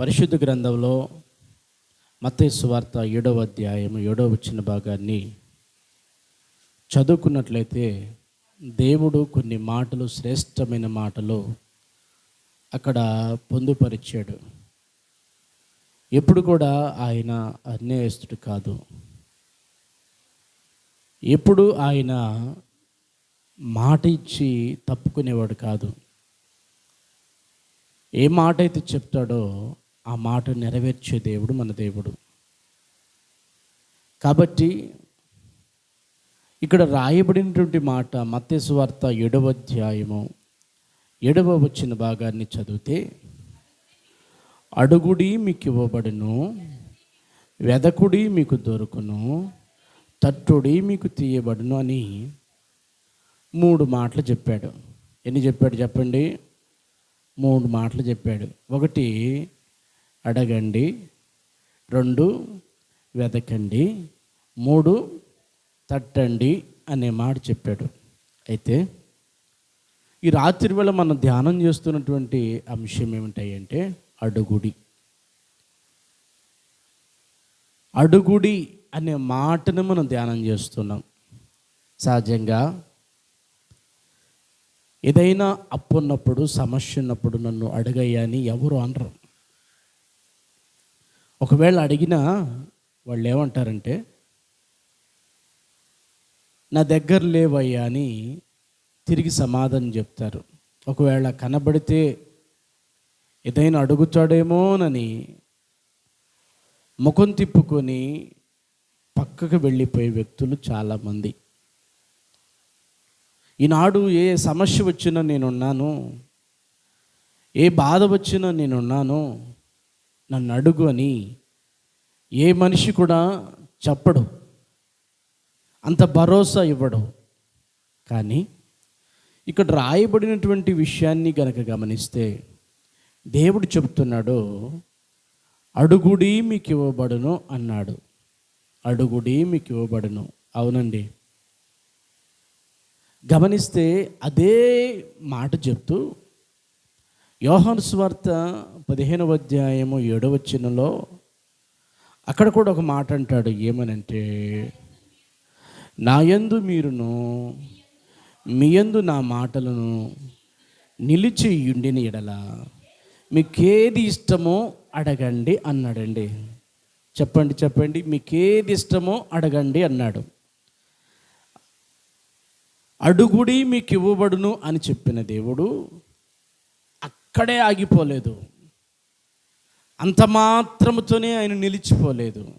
పరిశుద్ధ గ్రంథంలో మత్తయి వార్త ఏడవ అధ్యాయం ఏడవ వచ్చిన భాగాన్ని చదువుకున్నట్లయితే దేవుడు కొన్ని మాటలు శ్రేష్టమైన మాటలు అక్కడ పొందుపరిచాడు. ఎప్పుడు కూడా ఆయన అన్యాయస్తుడు కాదు. ఎప్పుడు ఆయన మాట ఇచ్చి తప్పుకునేవాడు కాదు. ఏ మాట అయితే చెప్తాడో ఆ మాట నెరవేర్చే దేవుడు మన దేవుడు. కాబట్టి ఇక్కడ రాయబడినటువంటి మాట మత్తేసు ఏడవ అధ్యాయము ఏడవ వచ్చిన భాగాన్ని చదివితే అడుగుడి మీకు ఇవ్వబడును వెదకుడి మీకు దొరుకును తట్టుడి మీకు తీయబడును అని మూడు మాటలు చెప్పాడు. ఎన్ని చెప్పాడు చెప్పండి? మూడు మాటలు చెప్పాడు. ఒకటి అడగండి. రెండు వెతకండి. మూడు తట్టండి అనే మాట చెప్పాడు. అయితే ఈ రాత్రి వేళ మనం ధ్యానం చేస్తున్నటువంటి అంశం ఏమిటాయంటే అడుగుడి. అడుగుడి అనే మాటను మనం ధ్యానం చేస్తున్నాం. సహజంగా ఏదైనా అప్పు ఉన్నప్పుడు సమస్య ఉన్నప్పుడు నన్ను అడగయ్యా అని ఎవరు అనరు. ఒకవేళ అడిగినా వాళ్ళు ఏమంటారంటే నా దగ్గర లేవయ్యా అని తిరిగి సమాధానం చెప్తారు. ఒకవేళ కనబడితే ఏదైనా అడుగుతాడేమోనని ముఖం తిప్పుకొని పక్కకు వెళ్ళిపోయే వ్యక్తులు చాలామంది. ఈనాడు ఏ సమస్య వచ్చినా నేనున్నాను ఏ బాధ వచ్చినా నేనున్నాను నన్ను అడుగు అని ఏ మనిషి కూడా చెప్పడు. అంత భరోసా ఇవ్వడు. కానీ ఇక్కడ రాయబడినటువంటి విషయాన్ని గనక గమనిస్తే దేవుడు చెబుతున్నాడు అడుగుడి మీకు ఇవ్వబడును అన్నాడు. అడుగుడి మీకు ఇవ్వబడును అవునండి. గమనిస్తే అదే మాట చెప్తూ యోహాను స్వార్త పదిహేనవ అధ్యాయము ఏడవ చిన్నలో అక్కడ కూడా ఒక మాట అంటాడు ఏమనంటే నా యందు మీరును మీ యందు నా మాటలను నిలిచి ఉండిన ఎడల మీకేది ఇష్టమో అడగండి అన్నాడండి. చెప్పండి చెప్పండి మీకేది ఇష్టమో అడగండి అన్నాడు. అడుగుడి మీకు ఇవ్వబడును అని చెప్పిన దేవుడు అక్కడే ఆగిపోలేదు. అంత మాత్రముతోనే ఆయన నిలిచిపోలేదు.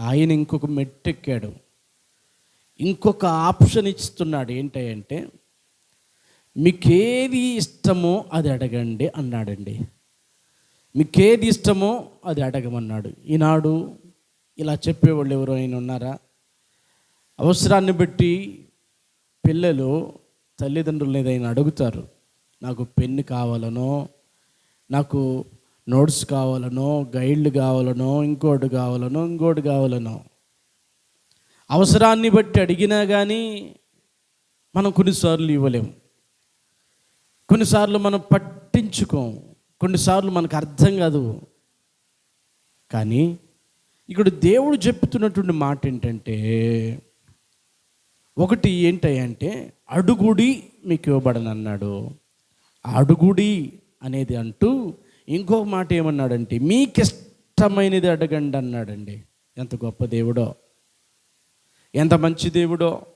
ఆయన ఇంకొక మెట్టెక్కాడు. ఇంకొక ఆప్షన్ ఇస్తున్నాడు ఏంటంటే మీకేది ఇష్టమో అది అడగండి అన్నాడండి. మీకేది ఇష్టమో అది అడగమన్నాడు. ఈనాడు ఇలా చెప్పేవాళ్ళు ఎవరు ఆయన ఉన్నారా? అవసరాన్ని బట్టి పిల్లలు తల్లిదండ్రులు ఏదైనా అడుగుతారు. నాకు పెన్ను కావాలనో నాకు నోట్స్ కావాలనో గైడ్లు కావాలనో ఇంకోటి కావాలనో ఇంకోటి కావాలనో. అవసరాన్ని బట్టి అడిగినా కానీ మనం కొన్నిసార్లు ఇవ్వలేము. కొన్నిసార్లు మనం పట్టించుకోం కొన్నిసార్లు మనకు అర్థం కాదు. కానీ ఇక్కడ దేవుడు చెప్తున్నటువంటి మాట ఏంటంటే ఒకటి ఏంటంటే అడుగుడి మీకు ఇవ్వబడనన్నాడు. అడుగుడి అనేది అంటూ ఇంకో మాట ఏమన్నాడంటే మీకు ఇష్టమైనది అడగండి అన్నాడండి. ఎంత గొప్ప దేవుడో. ఎంత మంచి దేవుడో.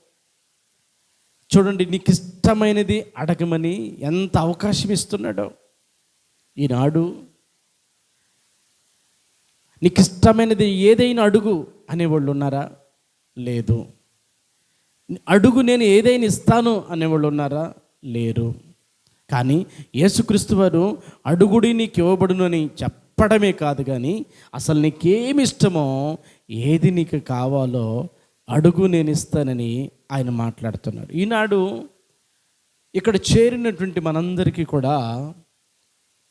చూడండి నీకు ఇష్టమైనది అడగమని ఎంత అవకాశం ఇస్తున్నాడో. ఈనాడు నీకు ఇష్టమైనది ఏదైనా అడుగు అనేవాళ్ళు ఉన్నారా? లేదు. అడుగు నేను ఏదైనా ఇస్తాను అనేవాళ్ళు ఉన్నారా? లేరు. కానీ యేసుక్రీస్తు వారు అడుగుడి నీకు ఇవ్వబడును అని చెప్పడమే కాదు కానీ అసలు నీకేమి ఇష్టమో ఏది నీకు కావాలో అడుగు నేను ఇస్తానని ఆయన మాట్లాడుతున్నాడు. ఈనాడు ఇక్కడ చేరినటువంటి మనందరికీ కూడా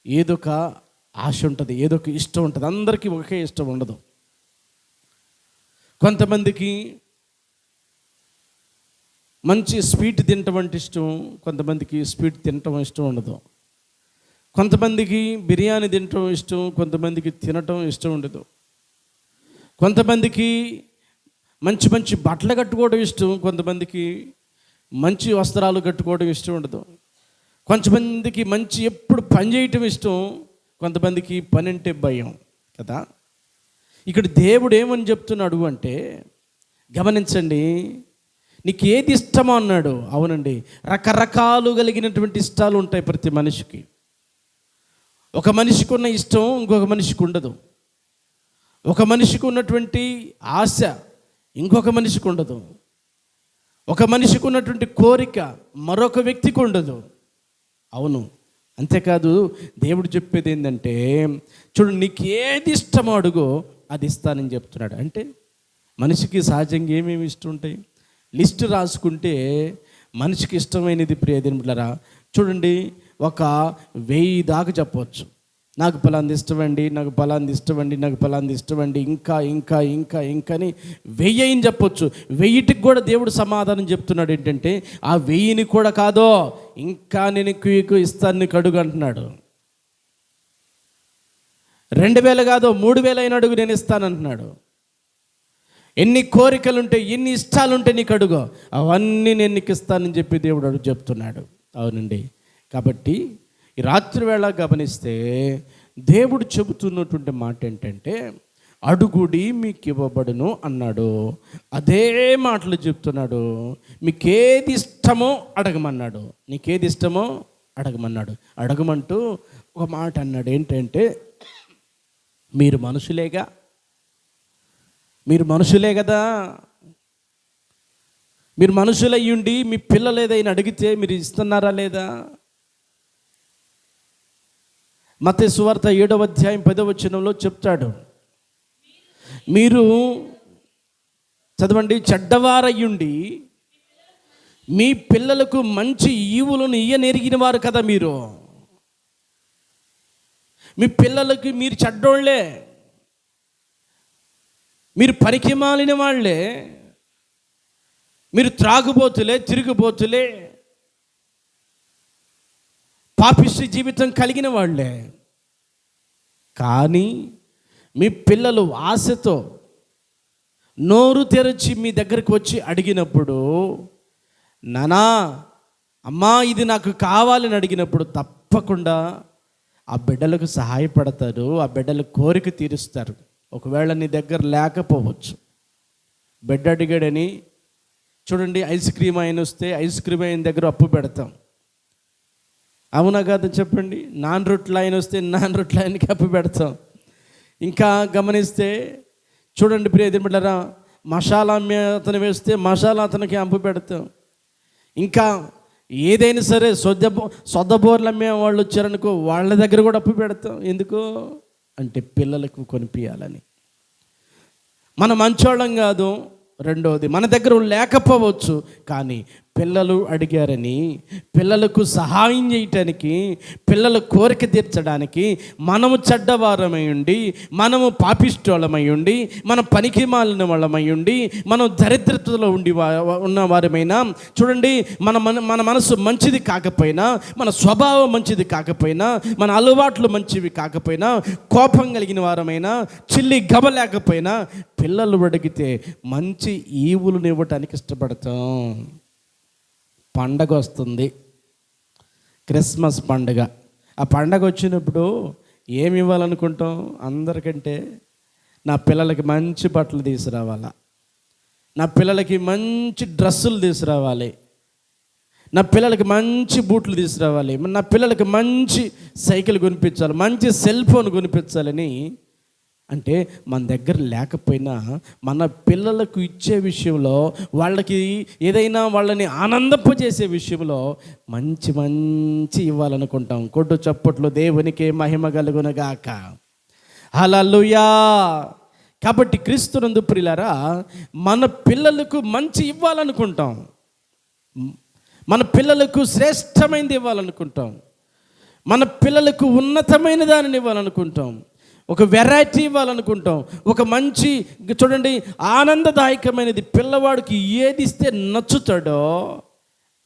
ఏదొక ఆశ ఉంటుంది ఏదొక ఇష్టం ఉంటుంది. అందరికీ ఒకే ఇష్టం ఉండదు. కొంతమందికి మంచి స్వీట్ తినటం అంటే ఇష్టం కొంతమందికి స్వీట్ తినటం ఇష్టం ఉండదు. కొంతమందికి బిర్యానీ తినటం ఇష్టం కొంతమందికి తినటం ఇష్టం ఉండదు. కొంతమందికి మంచి మంచి బట్టలు కట్టుకోవడం ఇష్టం కొంతమందికి మంచి వస్త్రాలు కట్టుకోవడం ఇష్టం ఉండదు. కొంతమందికి మంచి ఎప్పుడు పని చేయటం ఇష్టం కొంతమందికి పని అంటే భయం కదా? ఇక్కడ దేవుడు ఏమని చెప్తున్నాడు అంటే గమనించండి నీకు ఏది ఇష్టమో అన్నాడు. అవునండి. రకరకాలు కలిగినటువంటి ఇష్టాలు ఉంటాయి ప్రతి మనిషికి. ఒక మనిషికి ఉన్న ఇష్టం ఇంకొక మనిషికి ఉండదు. ఒక మనిషికి ఉన్నటువంటి ఆశ ఇంకొక మనిషికి ఉండదు. ఒక మనిషికి ఉన్నటువంటి కోరిక మరొక వ్యక్తికి ఉండదు. అవును. అంతేకాదు దేవుడు చెప్పేది ఏంటంటే చూడు నీకు ఏది ఇష్టమో అడుగో అది ఇస్తానని చెప్తున్నాడు. అంటే మనిషికి సహజంగా ఏమేమి ఇష్టం ఉంటాయి? లిస్ట్ రాసుకుంటే మనిషికి ఇష్టమైనది ప్రియదేమిట్లరా చూడండి ఒక వెయ్యి దాకా చెప్పవచ్చు. నాకు పలాంది ఇష్టమండి నాకు పలాంది ఇష్టమండి నాకు పలాంది ఇష్టమండి ఇంకా ఇంకా ఇంకా ఇంకా అని వెయ్యి అని చెప్పొచ్చు. వెయ్యిటికి కూడా దేవుడు సమాధానం చెప్తున్నాడు ఏంటంటే ఆ వెయ్యిని కూడా కాదో ఇంకా నేను ఎక్కువ ఇస్తాను నీకు అడుగు అంటున్నాడు. రెండు వేలు కాదో మూడు వేలు అయిన అడుగు నేను ఇస్తానంటున్నాడు ఎన్ని కోరికలు ఉంటాయి ఎన్ని ఇష్టాలుంటే నీకు అడుగు. అవన్నీ నేను నీకు ఇస్తానని చెప్పి దేవుడు అడుగు చెప్తున్నాడు. అవునండి. కాబట్టి ఈ రాత్రి వేళ గమనిస్తే దేవుడు చెబుతున్నటువంటి మాట ఏంటంటే అడుగుడి మీకు ఇవ్వబడును అన్నాడు. అదే మాటలు చెప్తున్నాడు. మీకేది ఇష్టమో అడగమన్నాడు. నీకేది ఇష్టమో అడగమన్నాడు. అడగమంటూ ఒక మాట అన్నాడు. ఏంటంటే మీరు మనుషులేగా మీరు మనుషులే కదా. మీరు మనుషులయ్యుండి మీ పిల్లలు ఏదైనా అడిగితే మీరు ఇస్తున్నారా లేదా? మత సువార్త ఏడవ అధ్యాయం పదవచనంలో చెప్తాడు. మీరు చదవండి చెడ్డవారయ్యుండి మీ పిల్లలకు మంచి ఈవులను ఇయ్యనెరిగిన వారు కదా మీరు. మీ పిల్లలకి మీరు చెడ్డోళ్ళే మీరు పనికి మాలిన వాళ్ళే మీరు త్రాగుబోతులే తిరుగుబోతులే పాపిష్టి జీవితం కలిగిన వాళ్ళే. కానీ మీ పిల్లలు ఆశతో నోరు తెరచి మీ దగ్గరికి వచ్చి అడిగినప్పుడు నానా అమ్మా ఇది నాకు కావాలని అడిగినప్పుడు తప్పకుండా ఆ బిడ్డలకు సహాయపడతారు ఆ బిడ్డల కోరిక తీరుస్తారు. ఒకవేళ నీ దగ్గర లేకపోవచ్చు. బిడ్డ అడిగాడని చూడండి ఐస్ క్రీమ్ ఆయన వస్తే ఐస్ క్రీమ్ ఆయన దగ్గర అప్పు పెడతాం. అవునా కాదు చెప్పండి. నాన్ రొట్టెలు ఆయన వస్తే నాన్ రొట్టెలు ఆయనకి అప్పు పెడతాం. ఇంకా గమనిస్తే చూడండి ప్రియది బిడ్డరా మసాలా అమ్మే అతను వేస్తే మసాలా అతనికి అంపు పెడతాం. ఇంకా ఏదైనా సరే సొద్ద సొద్ద బోర్లు అమ్మే వాళ్ళు వచ్చారనుకో వాళ్ళ దగ్గర కూడా అప్పు పెడతాం. ఎందుకు? అంటే పిల్లలకు కొనిపించాలని మన మంచోళం కాదు రెండవది మన దగ్గర లేకపోవచ్చు కానీ పిల్లలు అడిగారని పిల్లలకు సహాయం చేయటానికి పిల్లల కోరిక తీర్చడానికి మనము చెడ్డవారమై ఉండి మనము పాపిష్టోళమై ఉండి మనం పనికి మాలిన వాళ్ళమై ఉండి మనం దరిద్రతలో ఉండి వా- ఉన్న వారమైనా చూడండి మన మన మన మనసు మంచిది కాకపోయినా మన స్వభావం మంచిది కాకపోయినా మన అలవాట్లు మంచివి కాకపోయినా కోపం కలిగిన వారమైనా చిల్లి గబ లేకపోయినా పిల్లలు అడిగితే మంచి ఈవులను ఇవ్వటానికి ఇష్టపడతాం. పండగ వస్తుంది క్రిస్మస్ పండగ. ఆ పండగ వచ్చినప్పుడు ఏమి ఇవ్వాలనుకుంటాం అందరికంటే నా పిల్లలకి మంచి బట్టలు తీసుకురావాలా? నా పిల్లలకి మంచి డ్రెస్సులు తీసుకురావాలి. నా పిల్లలకి మంచి బూట్లు తీసుకురావాలి. నా పిల్లలకి మంచి సైకిల్ కొనిపించాలి. మంచి సెల్ ఫోన్ కొనిపించాలని అంటే మన దగ్గర లేకపోయినా మన పిల్లలకు ఇచ్చే విషయంలో వాళ్ళకి ఏదైనా వాళ్ళని ఆనందింపజేసే విషయంలో మంచి మంచి ఇవ్వాలనుకుంటాం. కొట్టు చప్పట్లు దేవునికి మహిమ కలుగునగాక అలలుయా కాబట్టి క్రీస్తునందు ప్రియులారా మన పిల్లలకు మంచి ఇవ్వాలనుకుంటాం. మన పిల్లలకు శ్రేష్టమైనది ఇవ్వాలనుకుంటాం. మన పిల్లలకు ఉన్నతమైన దానిని ఇవ్వాలనుకుంటాం. ఒక వెరైటీ ఇవ్వాలనుకుంటాం. ఒక మంచి చూడండి ఆనందదాయకమైనది పిల్లవాడికి ఏది ఇస్తే నచ్చుతాడో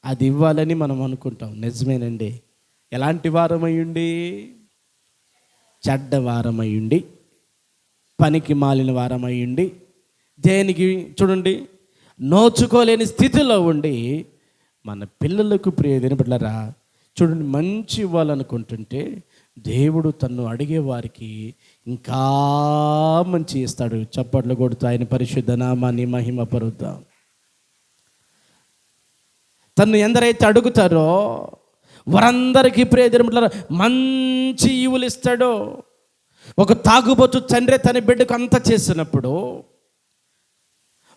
అది ఇవ్వాలని మనం అనుకుంటాం. నిజమేనండి. ఎలాంటి వారమయ్యుండి? చెడ్డవారమయ్యుండి పనికి మాలిన వారమయ్యుండి దేనికి చూడండి నోచుకోలేని స్థితిలో ఉండి మన పిల్లలకు ప్రియదైన బిడ్డలారా చూడండి మంచి ఇవ్వాలనుకుంటుంటే దేవుడు తను అడిగే వారికి ఇంకా మంచి ఇస్తాడు. చప్పట్లు కొడుతూ ఆయన పరిశుద్ధ నామాన్ని మహిమ పరుద్దాం తను ఎందరైతే అడుగుతారో వారందరికీ ప్రియదిన మంచి ఈవులు ఇస్తాడో ఒక తాగుబోతు తండ్రి తన బిడ్డకు అంత చేసినప్పుడు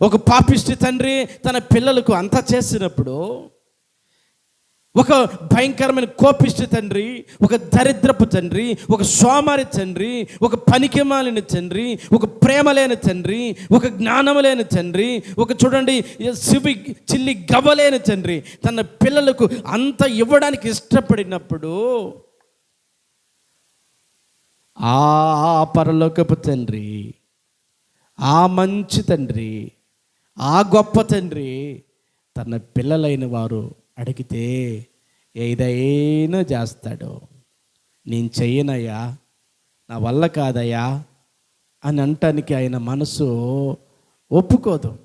ఒక పాపిష్టి తండ్రి తన పిల్లలకు అంత చేసినప్పుడు ఒక భయంకరమైన కోపిష్టి తండ్రి ఒక దరిద్రపు తండ్రి ఒక సోమారి తండ్రి ఒక పనికిమాలిన తండ్రి ఒక ప్రేమ లేని తండ్రి ఒక జ్ఞానం లేని తండ్రి ఒక చూడండి శివి చిల్లి గవ్వలేని తండ్రి తన పిల్లలకు అంత ఇవ్వడానికి ఇష్టపడినప్పుడు ఆ పరలోకపు తండ్రి ఆ మంచి తండ్రి ఆ గొప్ప తండ్రి తన పిల్లలైన వారు అడిగితే ఏదైనా చేస్తాడు. నేను చెయ్యనయ్యా నా వల్ల కాదయ్యా అని అంటానికి ఆయన మనసు ఒప్పుకోదు.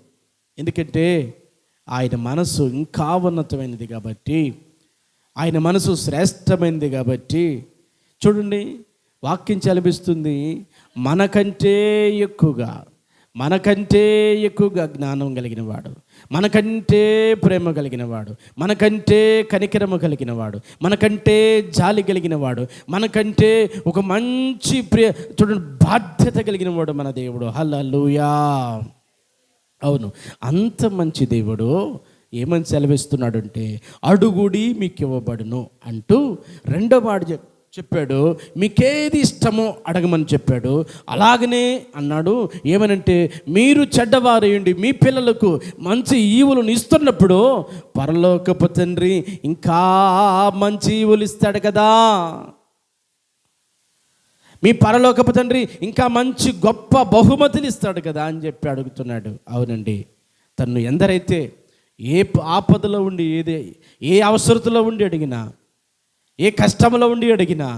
ఎందుకంటే ఆయన మనసు ఇంకా ఉన్నతమైనది కాబట్టి ఆయన మనసు శ్రేష్టమైనది కాబట్టి చూడండి వాక్యం చలిపిస్తుంది మనకంటే ఎక్కువగా. మనకంటే ఎక్కువగా జ్ఞానం కలిగిన వాడు మనకంటే ప్రేమ కలిగిన వాడు మనకంటే కనికరము కలిగిన వాడు మనకంటే జాలి కలిగిన వాడు మనకంటే ఒక మంచి ప్రియ చూడండి బాధ్యత కలిగిన వాడు మన దేవుడు. హల్లెలూయా. అవును అంత మంచి దేవుడు ఏమని సెలవిస్తున్నాడు అంటే అడుగుడి మీకు ఇవ్వబడును అంటూ రెండో మాట చెప్ చెప్పాడు మీకేది ఇష్టమో అడగమని చెప్పాడు. అలాగనే అన్నాడు ఏమనంటే మీరు చెడ్డవారేయండి మీ పిల్లలకు మంచి ఈవులను ఇస్తున్నప్పుడు పరలోకపు తండ్రి ఇంకా మంచి ఈవులు ఇస్తాడు కదా. మీ పరలోకపు తండ్రి ఇంకా మంచి గొప్ప బహుమతులు ఇస్తాడు కదా అని చెప్పి అడుగుతున్నాడు. అవునండి తను ఎందరైతే ఏ ఆపదలో ఉండి ఏదే ఏ అవసరతలో ఉండి అడిగినా ఏ కష్టంలో ఉండి అడిగినా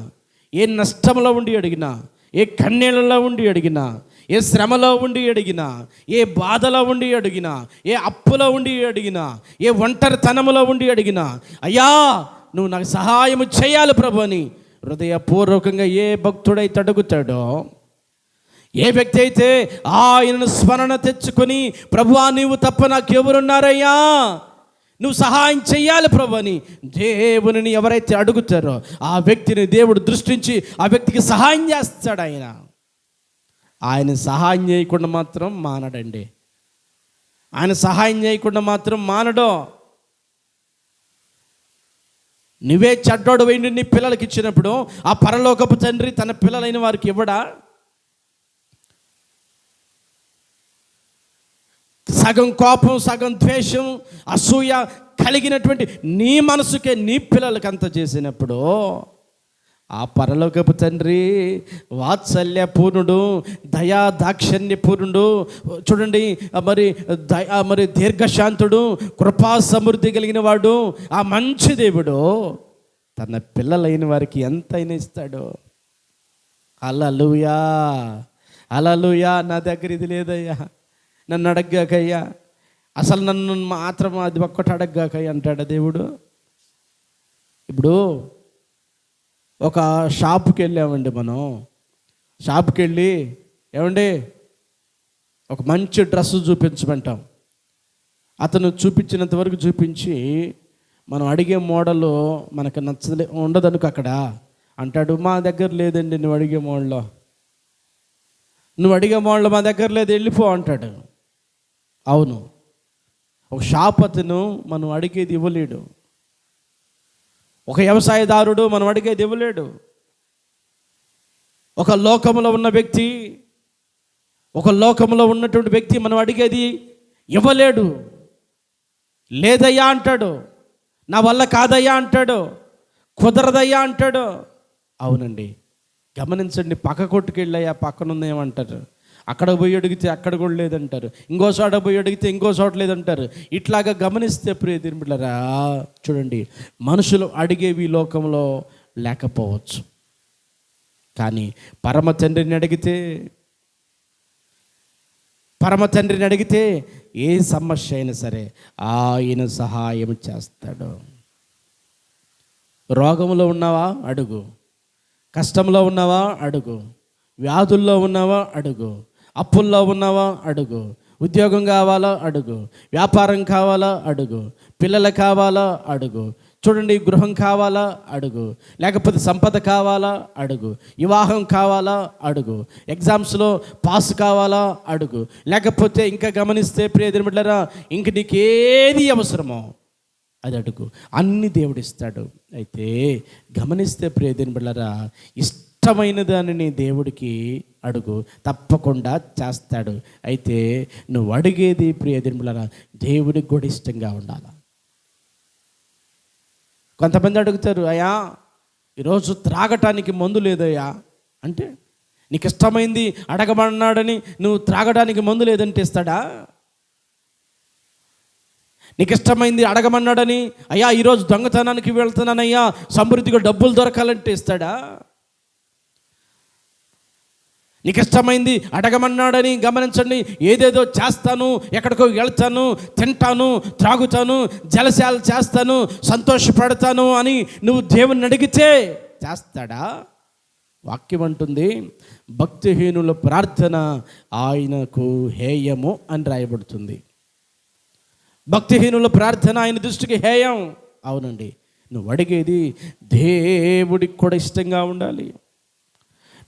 ఏ నష్టంలో ఉండి అడిగినా ఏ కన్నీళ్ళలో ఉండి అడిగినా ఏ శ్రమలో ఉండి అడిగినా ఏ బాధలో ఉండి అడిగినా ఏ అప్పులో ఉండి అడిగినా ఏ ఒంటరితనములో ఉండి అడిగినా అయ్యా నువ్వు నాకు సహాయం చేయాలి ప్రభు అని హృదయపూర్వకంగా ఏ భక్తుడైతే అడుగుతాడో ఏ వ్యక్తి అయితే ఆయనను స్మరణ తెచ్చుకొని ప్రభువా నీవు తప్ప నాకు ఎవరున్నారయ్యా నువ్వు సహాయం చేయాలి ప్రభు అని దేవునిని ఎవరైతే అడుగుతారో ఆ వ్యక్తిని దేవుడు దృష్టించి ఆ వ్యక్తికి సహాయం చేస్తాడు ఆయన. ఆయన సహాయం చేయకుండా మాత్రం మానడండి. ఆయన సహాయం చేయకుండా మాత్రం మానడో. నువ్వే చెడ్డోడు వేయండి నీ పిల్లలకి ఇచ్చినప్పుడు ఆ పరలోకపు తండ్రి తన పిల్లలైన వారికి ఇవ్వడా? సగం కోపం సగం ద్వేషం అసూయ కలిగినటువంటి నీ మనసుకే నీ పిల్లలకి అంత చేసినప్పుడు ఆ పరలోకపు తండ్రి వాత్సల్య పూర్ణుడు దయా దాక్షణ్య పూర్ణుడు చూడండి మరి దయా మరి దీర్ఘశాంతుడు కృపా సమృద్ధి కలిగిన వాడు ఆ మంచి దేవుడు తన పిల్లలైన వారికి ఎంతైనా ఇస్తాడు. అలలుయా అలలుయా నా దగ్గర ఇది లేదయ్యా. నన్ను అడగ్గాకయ్యా. అసలు నన్ను మాత్రం అది ఒక్కటి అడగ్గాకయ్యా అంటాడు దేవుడు. ఇప్పుడు ఒక షాప్కి వెళ్ళామండి మనం. షాప్కి వెళ్ళి ఏమండి? ఒక మంచి డ్రెస్ చూపించమంటాం. అతను చూపించినంత వరకు చూపించి మనం అడిగే మోడల్ మనకు నచ్చలే ఉండదనుకో అక్కడ. అంటాడు మా దగ్గర లేదండి నువ్వు అడిగే మోడల్లో నువ్వు అడిగే మోడల్ మా దగ్గర లేదు వెళ్ళిపో అంటాడు. అవును. ఒక షాప్ అతను మనం అడిగేది ఇవ్వలేడు. ఒక వ్యవసాయదారుడు మనం అడిగేది ఇవ్వలేడు. ఒక లోకంలో ఉన్న వ్యక్తి ఒక లోకంలో ఉన్నటువంటి వ్యక్తి మనం అడిగేది ఇవ్వలేడు. లేదయ్యా అంటాడు. నా వల్ల కాదయ్యా అంటాడు. కుదరదయ్యా అంటాడు. అవునండి. గమనించండి పక్క కొట్టుకెళ్ళయ్యా పక్కనుందేమంటారు? అక్కడ పోయి అడిగితే అక్కడ కూడా లేదంటారు. ఇంకో చోట పోయి అడిగితే ఇంకో చోట లేదంటారు. ఇట్లాగా గమనిస్తే ప్రియ చూడండి మనుషులు అడిగేవి లోకంలో లేకపోవచ్చు. కానీ పరమ తండ్రిని అడిగితే పరమ తండ్రిని అడిగితే ఏ సమస్య అయినా సరే ఆయన సహాయం చేస్తాడు. రోగంలో ఉన్నావా? అడుగు. కష్టంలో ఉన్నావా? అడుగు. వ్యాధుల్లో ఉన్నావా? అడుగు. అప్పుల్లో ఉన్నావా? అడుగు. ఉద్యోగం కావాలా? అడుగు. వ్యాపారం కావాలా? అడుగు. పిల్లలు కావాలా? అడుగు. చూడండి గృహం కావాలా? అడుగు. లేకపోతే సంపద కావాలా? అడుగు. వివాహం కావాలా? అడుగు. ఎగ్జామ్స్లో పాస్ కావాలా? అడుగు. లేకపోతే ఇంకా గమనిస్తే ప్రియదిన బిడ్డరా ఇంక నీకు ఏది అవసరమో అది అడుగు. అన్ని దేవుడిస్తాడు. అయితే గమనిస్తే ప్రియదిన బిళ్ళరా ఇష్టమైన దానిని దేవుడికి అడుగు. తప్పకుండా చేస్తాడు. అయితే నువ్వు అడిగేది ప్రియ బిళ్ళరా దేవుడికి కూడా ఇష్టంగా ఉండాలి? కొంతమంది అడుగుతారు అయ్యా ఈరోజు త్రాగటానికి మందు లేదయ్యా. అంటే నీకు ఇష్టమైంది అడగమన్నాడని నువ్వు త్రాగడానికి మందు లేదంటే ఇస్తాడా నీకు ఇష్టమైంది అడగమన్నాడని అయ్యా ఈరోజు దొంగతనానికి వెళ్తున్నానయ్యా సమృద్ధిగా డబ్బులు దొరకాలంటే ఇస్తాడా నీకు ఇష్టమైంది అడగమన్నాడని గమనించండి. ఏదేదో చేస్తాను ఎక్కడికో వెళ్తాను తింటాను త్రాగుతాను జలశాలు చేస్తాను సంతోషపడతాను అని నువ్వు దేవుని అడిగితే చేస్తాడా? వాక్యం అంటుంది భక్తిహీనుల ప్రార్థన ఆయనకు హేయము అని రాయబడుతుంది. భక్తిహీనుల ప్రార్థన ఆయన దృష్టికి హేయం. అవునండి. నువ్వు అడిగేది దేవుడికి కూడా ఇష్టంగా ఉండాలి.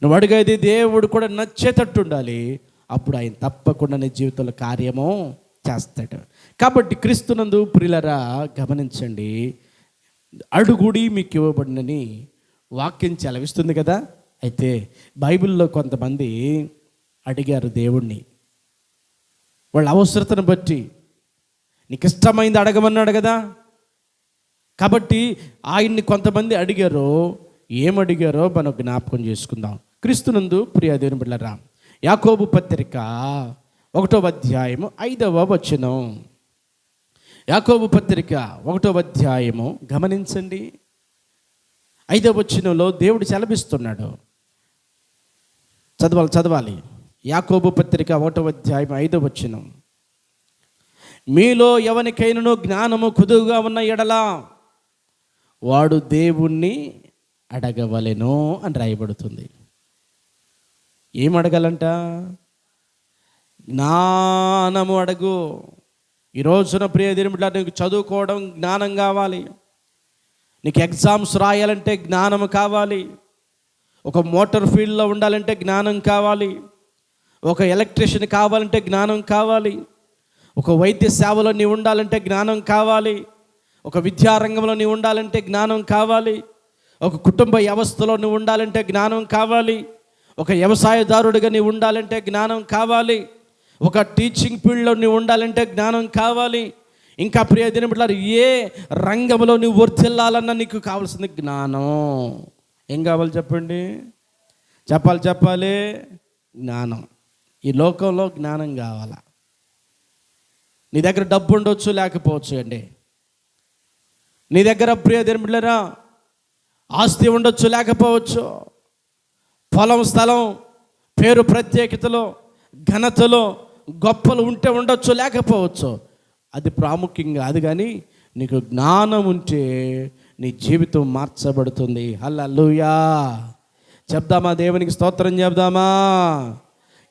నువ్వు అడిగేది దేవుడు కూడా నచ్చేటట్టు ఉండాలి అప్పుడు ఆయన తప్పకుండా నీ జీవితంలో కార్యము చేస్తాడు. కాబట్టి క్రీస్తునందు ప్రిలరా గమనించండి. అడుగుడి మీకు ఇవ్వబడినని వాక్యం చెలవిస్తుంది కదా? అయితే బైబిల్లో కొంతమంది అడిగారు దేవుణ్ణి. వాళ్ళ అవసరతను బట్టి నీకు ఇష్టమైంది అడగమన్నాడు కదా? కాబట్టి ఆయన్ని కొంతమంది అడిగారో ఏమడిగారో మనం జ్ఞాపకం చేసుకుందాం. క్రీస్తునందు ప్రియ దేవుని బిడ్డరా యాకోబు పత్రిక ఒకటో అధ్యాయము ఐదవ వచనం. యాకోబు పత్రిక ఒకటో అధ్యాయము గమనించండి. ఐదవ వచనంలో దేవుడు చలభిస్తున్నాడు చదవాలి చదవాలి. యాకోబు పత్రిక ఒకటో అధ్యాయం ఐదవ వచనం. మీలో ఎవరికైనాను జ్ఞానము కుదువుగా ఉన్న ఎడల? వాడు దేవుణ్ణి అడగవలెను అని రాయబడుతుంది. ఏం అడగాలంట జ్ఞానము అడుగు. ఈ రోజున ప్రియ దేవుడు నీకు చదువుకోవడం జ్ఞానం కావాలి. నీకు ఎగ్జామ్స్ రాయాలంటే జ్ఞానం కావాలి. ఒక మోటార్ ఫీల్డ్లో ఉండాలంటే జ్ఞానం కావాలి. ఒక ఎలక్ట్రీషియన్ కావాలంటే జ్ఞానం కావాలి. ఒక వైద్య సేవలో నీవు ఉండాలంటే జ్ఞానం కావాలి. ఒక విద్యారంగంలో నీవు ఉండాలంటే జ్ఞానం కావాలి. ఒక కుటుంబ వ్యవస్థలో నువ్వు ఉండాలంటే జ్ఞానం కావాలి. ఒక వ్యవసాయదారుడిగా నీవు ఉండాలంటే జ్ఞానం కావాలి. ఒక టీచింగ్ ఫీల్డ్లో నువ్వు ఉండాలంటే జ్ఞానం కావాలి. ఇంకా ప్రియ దినబిడ్డారు ఏ రంగంలో నువ్వు వర్తిల్లాలన్నా నీకు కావాల్సింది జ్ఞానం. ఏం కావాలి చెప్పండి? చెప్పాలి చెప్పాలి. జ్ఞానం. ఈ లోకంలో జ్ఞానం కావాలా? నీ దగ్గర డబ్బు ఉండొచ్చు లేకపోవచ్చు అండి. నీ దగ్గర ప్రియ దినబిడ్డరా ఆస్తి ఉండొచ్చు లేకపోవచ్చు. పొలం స్థలం పేరు ప్రత్యేకతలో ఘనతలో గొప్పలు ఉంటే ఉండొచ్చు లేకపోవచ్చు. అది ప్రాముఖ్యంగా అది కానీ నీకు జ్ఞానం ఉంటే నీ జీవితం మార్చబడుతుంది. హల్లూయా చెప్దామా? దేవునికి స్తోత్రం చెప్దామా?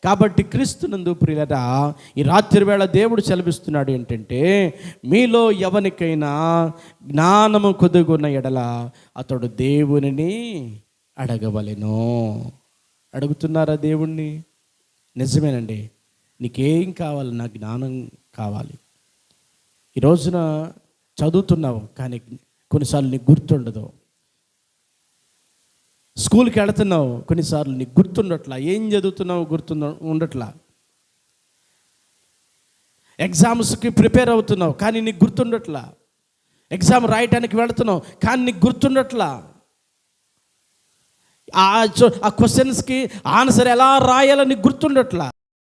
కాబట్టి క్రీస్తునందు ప్రియులట ఈ రాత్రి వేళ దేవుడు చలిపిస్తున్నాడు ఏంటంటే మీలో ఎవరికైనా జ్ఞానము కొద్దుగున్న ఎడల అతడు దేవునిని అడగవలెను. అడుగుతున్నారా దేవుణ్ణి? నిజమేనండి. నీకేం కావాలి? నా జ్ఞానం కావాలి. ఈ రోజున చదువుతున్నావు కానీ కొన్నిసార్లు నీకు గుర్తుండదు. స్కూల్కి వెళుతున్నావు కొన్నిసార్లు నీకు గుర్తుండట్లా. ఏం చదువుతున్నావు గుర్తుండ ఉండట్లా. ఎగ్జామ్స్కి ప్రిపేర్ అవుతున్నావు కానీ నీకు గుర్తుండట్లా. ఎగ్జామ్ రాయటానికి వెళుతున్నావు కానీ నీకు గుర్తుండట్లా. ఆ ఆ క్వశ్చన్స్కి ఆన్సర్ ఎలా రాయాలని గుర్తుండట్లా?